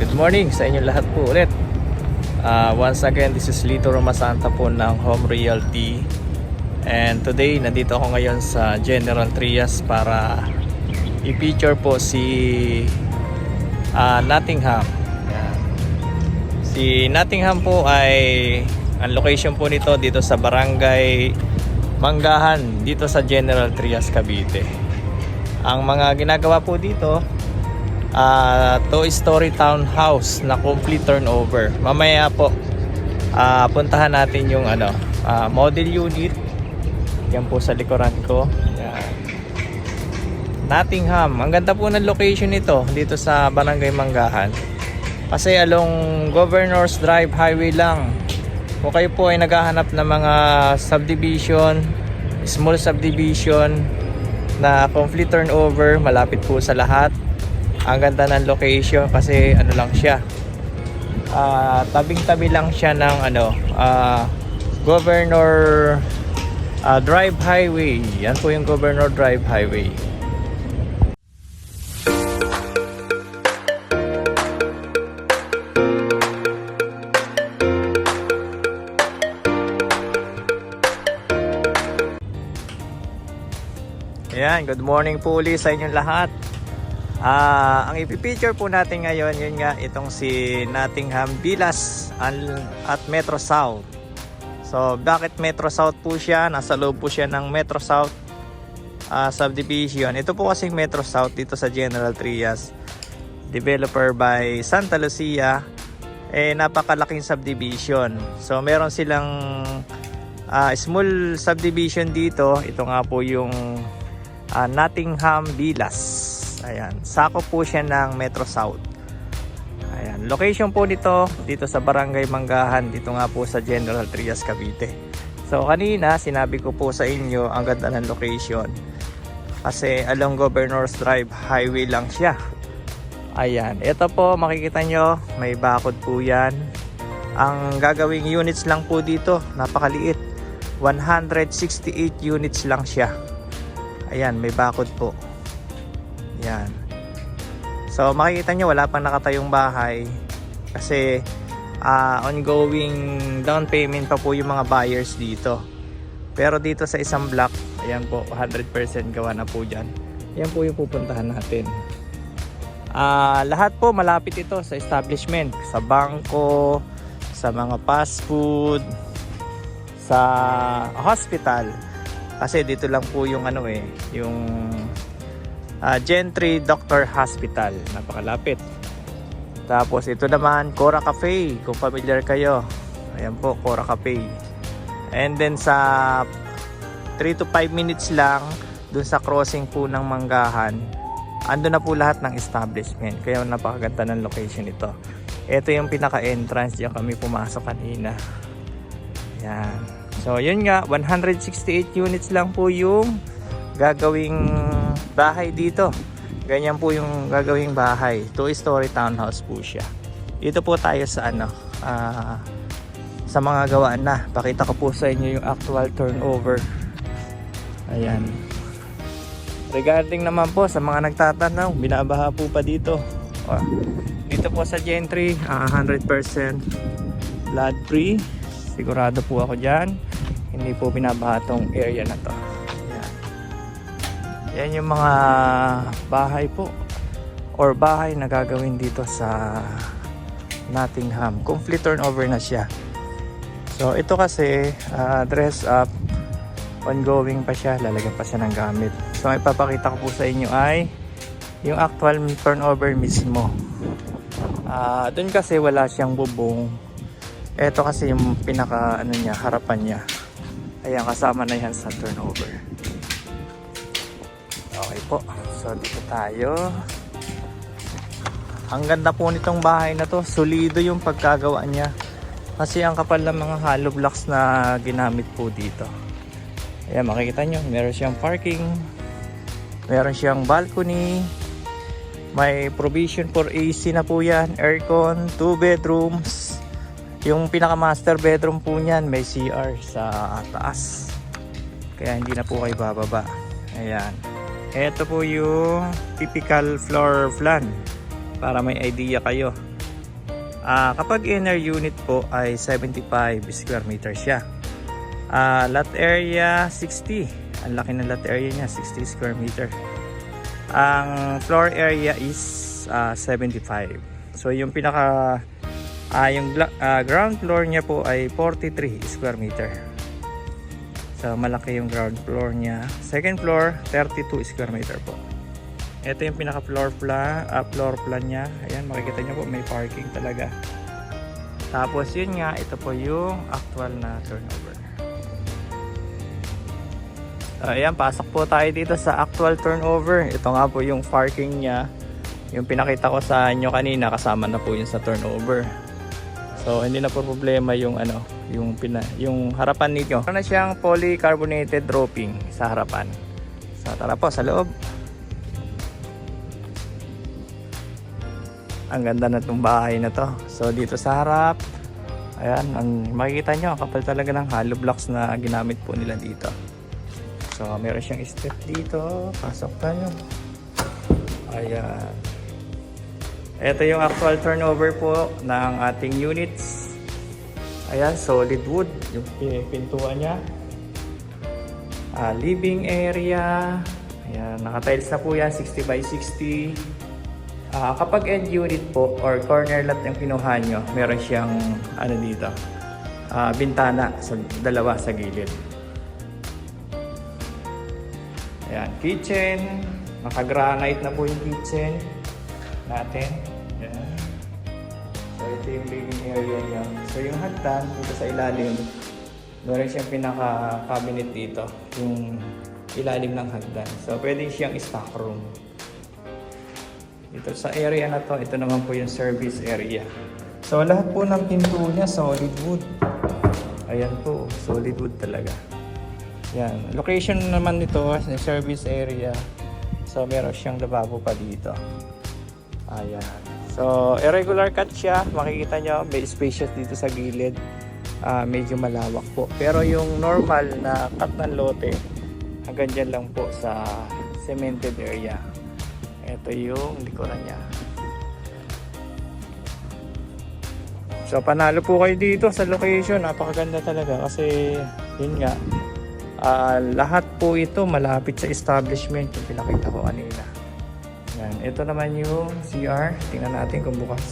Good morning sa inyo lahat po ulit. Ah, once again, this is Lito Romasanta po ng Home Realty. And today, nandito ako ngayon sa General Trias para i-feature po si ah, Nottingham. Si Nottingham po ay ang location po nito dito sa Barangay Manggahan dito sa General Trias Cavite. Ang mga ginagawa po dito ah two-story townhouse na complete turnover. Mamaya po ah, puntahan natin yung ano ah, model unit. Yan po sa likuran ko. Yan. Nottingham. Ang ganda po ng location nito dito sa Barangay Manggahan. Kasi along Governor's Drive Highway lang. Kung kayo po ay naghahanap ng mga subdivision, small subdivision na complete turnover, malapit po sa lahat. Ang ganda ng location kasi ano lang siya. ah, tabing-tabi lang siya ng ano, ah, Governor ah, Drive Highway. Yan po yung Governor Drive Highway. Ayan, good morning po ulit sa inyong lahat. Ah, ang ipipicture po natin ngayon, yun nga, itong si Nottingham Villas at Metro South. So, bakit Metro South po siya? Nasa loob po siya ng Metro South ah, subdivision. Ito po kasing Metro South dito sa General Trias. Developer by Santa Lucia. Eh, napakalaking subdivision. So, meron silang ah, small subdivision dito. Ito nga po yung ah, Nottingham Villas. Ayan, sako po siya ng Metro South. Ayan, location po nito dito sa Barangay Manggahan, dito nga po sa General Trias Cavite. So kanina sinabi ko po sa inyo ang ganda ng location. Kasi along Governor's Drive Highway lang siya. Ayan, ito po makikita nyo, may bakod po yan. Ang gagawing units lang po dito, napakaliit. 168 units lang siya. Ayan, may bakod po. Yan. So makikita nyo wala pang nakatayong bahay kasi ah, ongoing down payment pa po yung mga buyers dito. Pero dito sa isang block, ayan po 100% gawa na po dyan. Yan po yung pupuntahan natin. Ah, lahat po malapit ito sa establishment, sa bangko, sa mga fast food, sa hospital. Kasi dito lang po yung ano eh, yung ah, Gentry Doctor Hospital. Napakalapit. Tapos ito naman, Cora Cafe. Kung familiar kayo. Ayan po, Cora Cafe. And then sa 3 to 5 minutes lang dun sa crossing po ng Manggahan, ando na po lahat ng establishment. Kaya napakaganda ng location ito. Ito yung pinaka-entrance. Diyan kami pumasok kanina. Yan. So, yun nga. 168 units lang po yung gagawing bahay dito. Ganyan po yung gagawing bahay. Two-story townhouse po siya. Dito po tayo sa ano, ah, sa mga gawaan na. Pakita ko po sa inyo yung actual turnover. Ayan. Regarding naman po sa mga nagtatanong, binabaha po pa dito. Ah, dito po sa Gentry, ah, 100% flood free. Sigurado po ako dyan. Hindi po binabaha tong area na to. Yan yung mga bahay po or bahay na gagawin dito sa Nottingham. Complete turnover na siya. So ito kasi ah, dress up ongoing pa siya, lalagyan pa siya ng gamit. So ang ipapakita ko po sa inyo ay yung actual turnover mismo. Ah, doon kasi wala siyang bubong. Ito kasi yung pinaka ano niya, harapan niya. Ayan, kasama na yan sa turnover. Okay po. So dito tayo. Ang ganda po nitong bahay na to. Solido yung pagkagawa niya. Kasi ang kapal ng mga hollow blocks na ginamit po dito. Ayan, makikita nyo. Meron siyang parking. Meron siyang balcony. May provision for AC na po yan. Aircon. Two bedrooms. Yung pinaka master bedroom po niyan may CR sa taas. Kaya hindi na po kayo bababa. Ayan. Ito po yung typical floor plan para may idea kayo. Ah, kapag inner unit po ay 75 square meter siya. Ah, lot area 60. Ang laki ng lot area niya, 60 square meter. Ang floor area is ah, 75. So yung pinaka ah, yung ah, ground floor niya po ay 43 square meter. So malaki yung ground floor niya. Second floor 32 square meter po. Ito yung pinaka floor plan, ah, floor plan niya. Ayan, makikita niyo po may parking talaga. Tapos yun nga, ito po yung actual na turnover. So, ayan, pasok po tayo dito sa actual turnover. Ito nga po yung parking niya. Yung pinakita ko sa inyo kanina, kasama na po yun sa turnover. So, hindi na po problema yung ano, yung pina, yung harapan nito. Meron na siyang polycarbonated roping sa harapan. So, tara po sa loob. Ang ganda na itong bahay na to. So dito sa harap, ayan, ang makikita nyo, kapal talaga ng hollow blocks na ginamit po nila dito. So meron siyang step dito, pasok tayo. Ayan. Ito yung actual turnover po ng ating units. Ayan, solid wood, yung pi- pintuan niya. Ah, living area. Ayan, naka-tiles na po yan, 60 by 60. Ah, kapag end unit po or corner lot yung kinuha nyo, meron siyang ano dito, ah, bintana sa dalawa sa gilid. Ayan, kitchen. Naka-granite na po yung kitchen natin. Ito yung living area niya. So yung hagdan dito sa ilalim, meron siyang pinaka-cabinet dito. Yung ilalim ng hagdan. So pwede siyang stock room. Ito sa area na to, ito naman po yung service area. So lahat po ng pinto niya solid wood. Ayan po, solid wood talaga. Yan. Location naman nito service area. So meron siyang lababo pa dito. Ayan. So irregular cut siya. Makikita nyo may spacious dito sa gilid. Ah, medyo malawak po. Pero yung normal na cut ng lote, hanggang dyan lang po sa cemented area. Ito yung likuran niya. So panalo po kayo dito sa location. Napakaganda talaga kasi yun nga. ah, lahat po ito malapit sa establishment yung pinakita ko kanina. Yan. Ito naman yung CR. Tingnan natin kung bukas.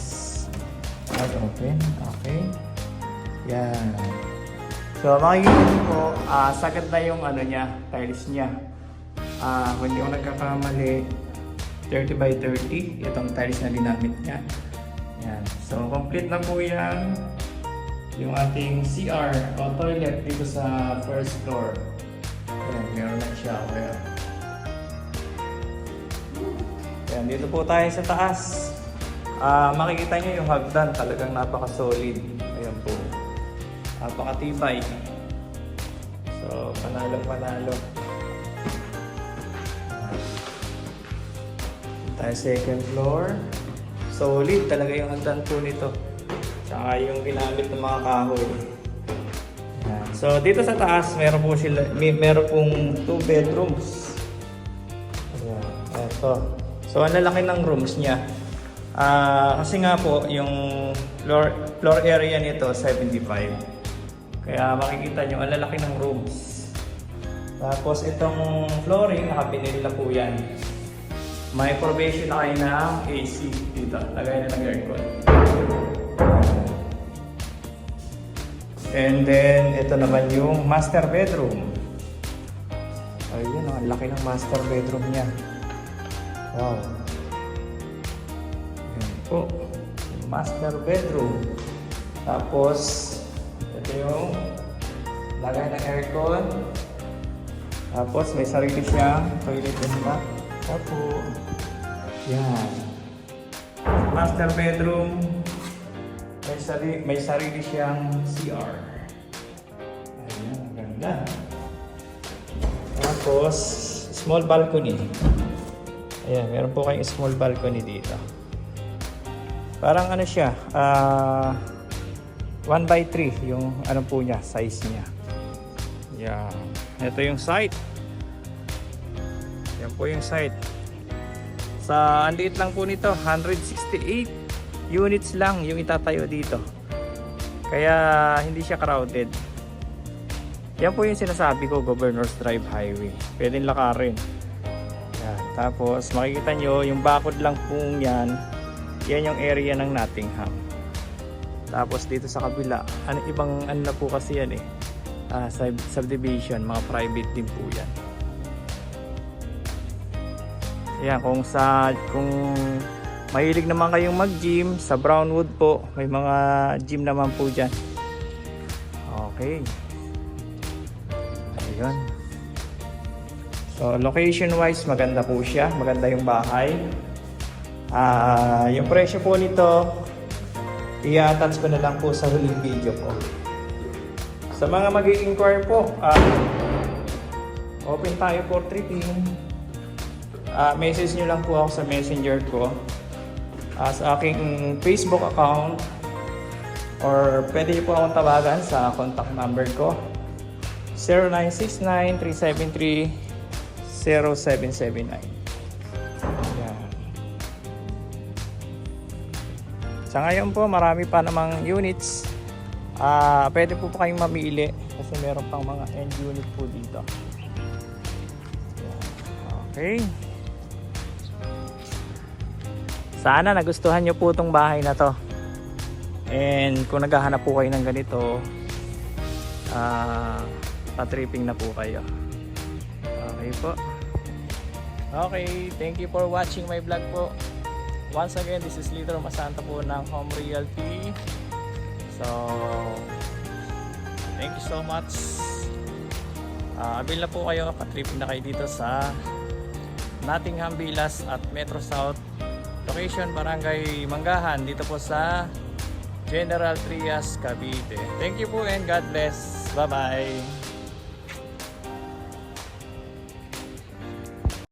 At open. Okay. Yan. So makikita niyo po, ah, sagad na yung ano niya, tiles niya. Ah, kung hindi ako nagkakamali, 30 by 30 itong tiles na ginamit niya yan so complete na po yan yung ating CR o toilet dito sa first floor yan meron na shower yan dito po tayo sa taas Ah, makikita niyo yung hagdan talagang napaka solid ayan po napakatibay so panalong panalo tayo second floor. Solid talaga yung hagdan po nito. Tsaka yung ginamit ng mga kahoy. Yan. So dito sa taas, meron po sila, may, meron pong two bedrooms. Ayan. Ito. So ang lalaki ng rooms niya. Ah, kasi nga po, yung floor, floor area nito, 75. Kaya makikita nyo, ang lalaki ng rooms. Tapos itong flooring, nakapinil na po yan. May provision na kayo ng AC dito. Lagay na ng aircon. And then, ito naman yung master bedroom. Ayun, ang laki ng master bedroom niya. Wow. Yan po. Yung master bedroom. Tapos, ito yung lagay ng aircon. Tapos, may sarili siyang toilet and bath. Tapo. Yan. Master bedroom. May, sari may sarili siyang CR. Ayan, ganda. Tapos, small balcony. Ayan, meron po kayong small balcony dito. Parang ano siya, ah 1 by 3 yung ano po niya, size niya. Yan. Ito yung site. Yan po yung site. Sa ang lang po nito, 168 units lang yung itatayo dito. Kaya hindi siya crowded. Yan po yung sinasabi ko, Governor's Drive Highway. Pwedeng lakarin. Tapos makikita nyo, yung bakod lang po yan, yan yung area ng Nottingham. Tapos dito sa kabila, ano, ibang ano na po kasi yan eh. Ah, sub- subdivision, mga private din po yan. Yan, kung sa kung mahilig naman kayong mag-gym sa Brownwood po, may mga gym naman po diyan. Okay. Ayun. So location wise maganda po siya, maganda yung bahay. Ah, yung presyo po nito i-attach ko na lang po sa huling video ko. Sa mga mag-inquire po, ah, open tayo for tripping. Ah, message nyo lang po ako sa messenger ko ah, sa aking Facebook account or pwede po akong tawagan sa contact number ko 0969-373-0779 Yan. Sa ngayon po marami pa namang units Ah, pwede po pa kayong mamili kasi meron pang mga end unit po dito Yan. Okay sana nagustuhan nyo po itong bahay na to. And kung naghahanap po kayo ng ganito, ah patripping na po kayo. Okay po. Okay, thank you for watching my vlog po. Once again, this is Lito Masanta po ng Home Realty. So, thank you so much. Uh, abil na po kayo, patripping na kayo dito sa Nottingham Villas at Metro South Location Barangay Manggahan dito po sa General Trias, Cavite. Thank you po and God bless. Bye-bye.